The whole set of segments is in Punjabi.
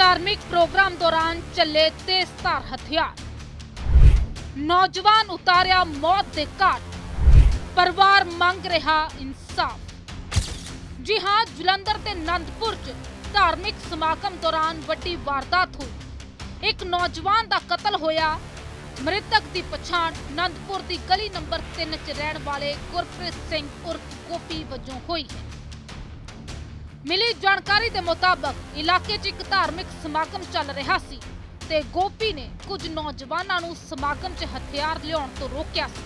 ਧਾਰਮਿਕ ਪ੍ਰੋਗਰਾਮ ਦੌਰਾਨ ਚੱਲੇ ਤੇਜ਼ਧਾਰ ਹਥਿਆਰ ਨੌਜਵਾਨ ਉਤਾਰਿਆ ਮੌਤ ਦੇ ਘਾਟ ਪਰਿਵਾਰ ਮੰਗ ਰਿਹਾ ਇਨਸਾਫ ਜੀ ਹਾਂ ਜਲੰਧਰ ਤੇ ਨੰਦਪੁਰ 'ਚ ਧਾਰਮਿਕ ਸਮਾਗਮ ਦੌਰਾਨ ਵੱਡੀ ਵਾਰਦਾਤ ਹੋਈ ਇੱਕ ਨੌਜਵਾਨ ਦਾ ਕਤਲ ਹੋਇਆ ਮ੍ਰਿਤਕ ਦੀ ਪਛਾਣ ਨੰਦਪੁਰ ਦੀ ਗਲੀ ਨੰਬਰ 3 'ਚ ਰਹਿਣ ਵਾਲੇ ਗੁਰਪ੍ਰੀਤ ਸਿੰਘ ਉਰਫ ਗੋਪੀ ਵਜੋਂ ਹੋਈ ਹੈ ਮਿਲੀ ਜਾਣਕਾਰੀ ਦੇ ਮੁਤਾਬਕ ਇਲਾਕੇ 'ਚ ਇੱਕ ਧਾਰਮਿਕ ਸਮਾਗਮ ਚੱਲ ਰਿਹਾ ਸੀ ਤੇ ਗੋਪੀ ਨੇ ਕੁਝ ਨੌਜਵਾਨਾਂ ਨੂੰ ਸਮਾਗਮ 'ਚ ਹਥਿਆਰ ਲਿਆਉਣ ਤੋਂ ਰੋਕਿਆ ਸੀ।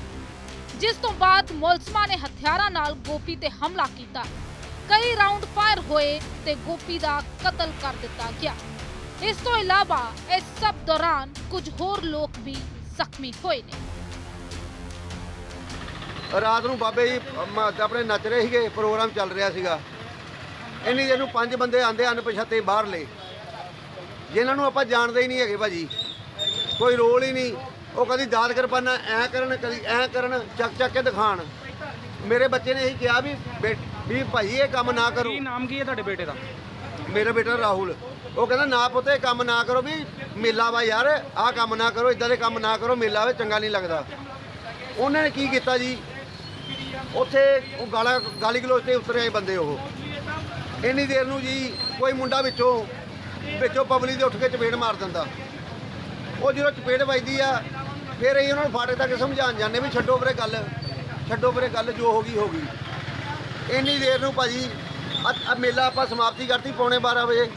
ਜਿਸ ਤੋਂ ਬਾਅਦ ਮੁਲਜ਼ਮਾਂ ਨੇ ਹਥਿਆਰਾਂ ਨਾਲ ਗੋਪੀ ਤੇ ਹਮਲਾ ਕੀਤਾ। ਕਈ ਰਾਉਂਡ ਫਾਇਰ ਹੋਏ ਤੇ ਗੋਪੀ ਦਾ ਕਤਲ ਕਰ ਦਿੱਤਾ ਗਿਆ। ਇਸ ਤੋਂ ਇਲਾਵਾ ਇਸ ਸਭ ਦੌਰਾਨ ਕੁਝ ਹੋਰ ਲੋਕ ਵੀ ਜ਼ਖਮੀ ਹੋਏ ਨੇ। ਰਾਤ ਨੂੰ ਬਾਬੇ ਜੀ ਅਮ, ਆਪਣੇ ਨੱਚ ਰਹੇ ਸੀਗੇ ਪ੍ਰੋਗਰਾਮ ਚੱਲ ਰਿਹਾ ਸੀਗਾ। ਇੰਨੀ ਜਿਹਨੂੰ ਪੰਜ ਬੰਦੇ ਆਂਦੇ ਅਣਪਛਾਤੇ ਬਾਹਰਲੇ। ਜਿਨ੍ਹਾਂ ਨੂੰ ਆਪਾਂ ਜਾਣਦੇ ਹੀ ਨਹੀਂ ਹੈਗੇ ਭਾਜੀ। ਕੋਈ ਰੋਲ ਹੀ ਨਹੀਂ। ਉਹ ਕਦੀ ਦਾਦ ਕਿਰਪਾਨਾ ਐ ਕਰਨ ਕਦੀ ਐ ਕਰਨ ਚੱਕ ਚੱਕ ਕੇ ਦਿਖਾਣ। ਮੇਰੇ ਬੱਚੇ ਨੇ ਇਹੀ ਕਿਹਾ ਵੀ ਬੇ- ਵੀ ਭਾਈ ਇਹ ਕੰਮ ਨਾ ਕਰੋ। ਕੀ ਨਾਮ ਕੀ ਹੈ ਤੁਹਾਡੇ ਬੇਟੇ ਦਾ? ਮੇਰਾ ਬੇਟਾ ਰਾਹੁਲ। ਉਹ ਕਹਿੰਦਾ ਨਾ ਪੁੱਤ ਇਹ ਕੰਮ ਨਾ ਕਰੋ ਵੀ ਮੇਲਾ ਵਾ ਯਾਰ ਆਹ ਕੰਮ ਨਾ ਕਰੋ ਇਦਾਂ ਦੇ ਕੰਮ ਨਾ ਕਰੋ ਮੇਲਾ ਵੇ ਚੰਗਾ ਨਹੀਂ ਲੱਗਦਾ। ਉਹਨਾਂ ਨੇ ਕੀ ਕੀਤਾ ਜੀ? ਉੱਥੇ ਉਹ ਗਾਲਾਂ ਗਾਲੀ ਗਲੋਚ ਤੇ ਉਤਰੇ ਆਏ ਬੰਦੇ ਉਹ। ਇੰਨੀ ਦੇਰ ਨੂੰ ਜੀ ਕੋਈ ਮੁੰਡਾ ਵਿੱਚੋਂ ਵਿੱਚੋਂ ਪਬਲਿਕ ਦੇ ਉੱਠ ਕੇ ਚਪੇੜ ਮਾਰ ਦਿੰਦਾ। ਉਹ ਜਦੋਂ ਚਪੇੜ ਵੱਜਦੀ ਆ ਫਿਰ ਅਸੀਂ ਉਹਨਾਂ ਨੂੰ ਫਾਟੇ ਤੱਕ ਸਮਝਾਉਣ ਜਾਂਦੇ ਵੀ ਛੱਡੋ ਪਰੇ ਗੱਲ ਛੱਡੋ ਪਰੇ ਗੱਲ ਜੋ ਹੋ ਗਈ ਹੋ ਗਈ। ਇੰਨੀ ਦੇਰ ਨੂੰ ਭਾਜੀ ਆ ਮੇਲਾ ਆਪਾਂ ਸਮਾਪਤੀ ਕਰਤੀ ਪੌਣੇ 12 ਵਜੇ।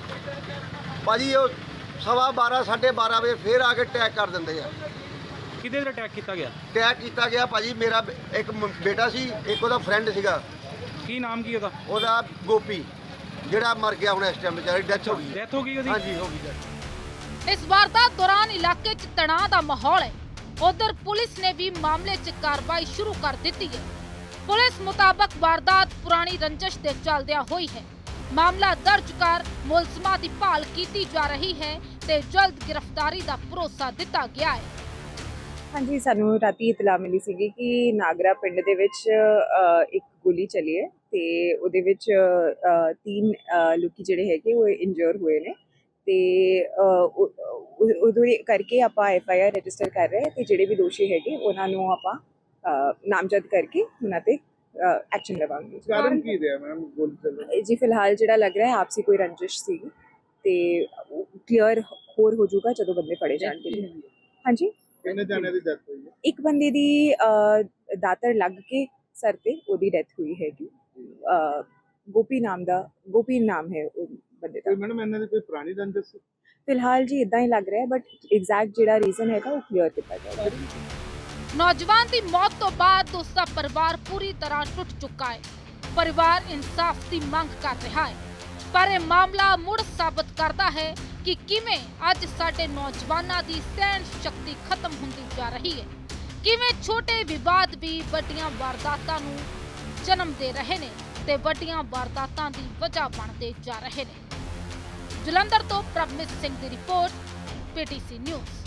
ਭਾਜੀ ਉਹ ਸਵਾ 12 12:30 ਵਜੇ ਫੇਰ ਆ ਕੇ ਟੈਗ ਕਰ ਦਿੰਦੇ ਆ। ਕਿਹਦੇ ਤੇ ਅਟੈਕ ਕੀਤਾ ਗਿਆ? ਟੈਗ ਕੀਤਾ ਗਿਆ ਭਾਜੀ ਮੇਰਾ ਇੱਕ ਬੇਟਾ ਸੀ ਇੱਕ ਉਹਦਾ ਫਰੈਂਡ ਸੀਗਾ। ਕੀ ਨਾਮ ਕੀ ਉਹਦਾ? ਉਹਦਾ ਗੋਪੀ। ਜਿਹੜਾ ਮਰ ਗਿਆ ਹੁਣ ਇਸ ਟਾਈਮ ਵਿਚਾਰੀ ਡੈਥ ਹੋ ਗਈ। ਡੈਥ ਹੋ ਗਈ ਉਹਦੀ? ਹਾਂਜੀ ਹੋ ਗਈ death। ਇਸ ਵਾਰਦਾਤ ਦੌਰਾਨ ਇਲਾਕੇ 'ਚ ਤਣਾਅ ਦਾ ਮਾਹੌਲ ਹੈ। ਉਧਰ ਪੁਲਿਸ ਨੇ ਵੀ ਮਾਮਲੇ 'ਚ ਕਾਰਵਾਈ ਸ਼ੁਰੂ ਕਰ ਦਿੱਤੀ ਹੈ। ਪੁਲਿਸ ਮੁਤਾਬਕ ਵਾਰਦਾਤ ਪੁਰਾਣੀ ਰੰਜਿਸ਼ ਦੇ ਚੱਲਦਿਆਂ ਹੋਈ ਹੈ। ਮਾਮਲਾ ਦਰਜ ਕਰ ਮੁਲਜ਼ਮਾਂ ਦੀ ਭਾਲ ਕੀਤੀ ਜਾ ਰਹੀ ਹੈ ਤੇ ਜਲਦ ਗ੍ਰਿਫਤਾਰੀ ਦਾ ਭਰੋਸਾ ਦਿੱਤਾ ਗਿਆ ਹੈ। ਹਾਂਜੀ ਸਾਨੂੰ ਰਾਤੀ ਇਤਲਾ ਮਿਲੀ ਸੀਗੀ ਕਿ ਨਾਗਰਾ ਪਿੰਡ ਦੇ ਵਿੱਚ ਇੱਕ ਗੋਲੀ ਚੱਲੀ ਹੈ ਤੇ ਉਹਦੇ ਵਿੱਚ ਤਿੰਨ ਲੋਕੀ ਜਿਹੜੇ ਹੈਗੇ ਉਹ ਇੰਜਰ ਹੋਏ ਨੇ ਤੇ ਉਹਦੇ ਕਰਕੇ ਆਪਾਂ ਐਫ ਆਈ ਆਰ ਰਜਿਸਟਰ ਕਰ ਰਹੇ ਹਾਂ ਤੇ ਜਿਹੜੇ ਵੀ ਦੋਸ਼ੀ ਹੈਗੇ ਉਹਨਾਂ ਨੂੰ ਆਪਾਂ ਨਾਮਜ਼ਦ ਕਰਕੇ ਉਹਨਾਂ ਤੇ ਐਕਸ਼ਨ ਲਵਾਂਗੇ। ਕਾਰਨ ਕੀ ਰਿਹਾ ਮੈਮ ਗੋਲੀ ਚੱਲ ਜੀ ਫਿਲਹਾਲ ਜਿਹੜਾ ਲੱਗ ਰਿਹਾ ਹੈ ਆਪਸੀ ਕੋਈ ਰੰਜਿਸ਼ ਸੀ ਤੇ ਕਲੀਅਰ ਹੋਰ ਹੋ ਜਾਊਗਾ ਜਦੋਂ ਬੰਦੇ ਫੜੇ ਜਾਣਗੇ। ਹਾਂਜੀ? ਕਿੰਨੇ ਜਾਣੇ ਦੀ ਡੈਥ ਹੋਈ ਹੈ? ਇੱਕ ਬੰਦੇ ਦੀ ਅਹ, ਦਾਤਰ ਲੱਗ ਕੇ ਸਰ ਤੇ ਉਹਦੀ ਡੈਥ ਹੋਈ ਹੈਗੀ। ਅਹ, ਗੋਪੀ ਨਾਮ ਦਾ ਗੋਪੀ ਨਾਮ ਹੈ ਉਹ ਬੰਦੇ ਦਾ। ਕੋਈ ਮੈਡਮ ਇਹਨਾਂ ਦੀ ਕੋਈ ਪੁਰਾਣੀ ਰੰਜਿਸ਼ ਸੀ? ਫਿਲਹਾਲ ਜੀ ਇਦਾਂ ਹੀ ਲੱਗ ਰਿਹਾ ਹੈ ਬਟ ਐਗਜ਼ੈਕਟ ਜਿਹੜਾ ਰੀਜ਼ਨ ਹੈਗਾ ਉਹ ਕਲੀਅਰ ਕੀਤਾ ਜਾਏਗਾ ਨੌਜਵਾਨ ਦੀ ਮੌਤ ਤੋਂ ਬਾਅਦ ਉਸ ਦਾ ਪਰਿਵਾਰ ਪੂਰੀ ਤਰ੍ਹਾਂ ਟੁੱਟ ਚੁੱਕਾ ਹੈ। ਪਰਿਵਾਰ ਇਨਸਾਫ ਦੀ ਮੰਗ ਕਰ ਰਿਹਾ ਹੈ। ਪਰ ਇਹ ਮਾਮਲਾ ਮੁੜ ਸਾਬਤ ਕਰਦਾ ਹੈ ਕਿ ਕਿਵੇਂ ਅੱਜ ਸਾਡੇ ਨੌਜਵਾਨਾਂ ਦੀ ਸਹਿਣ ਸ਼ਕਤੀ ਖਤਮ ਹੁੰਦੀ ਜਾ ਰਹੀ ਹੈ। ਕਿਵੇਂ ਛੋਟੇ ਵਿਵਾਦ ਵੀ ਵੱਡੀਆਂ ਵਾਰਦਾਤਾਂ ਨੂੰ ਜਨਮ ਦੇ ਰਹੇ ਨੇ ਤੇ ਵੱਡੀਆਂ ਵਾਰਦਾਤਾਂ ਦੀ ਵਜ੍ਹਾ ਬਣਦੇ ਜਾ ਰਹੇ ਨੇ। ਜਲੰਧਰ ਤੋਂ ਪ੍ਰਭਮਿਤ ਸਿੰਘ ਦੀ ਰਿਪੋਰਟ, ਪੀਟੀਸੀ ਨਿਊਜ਼।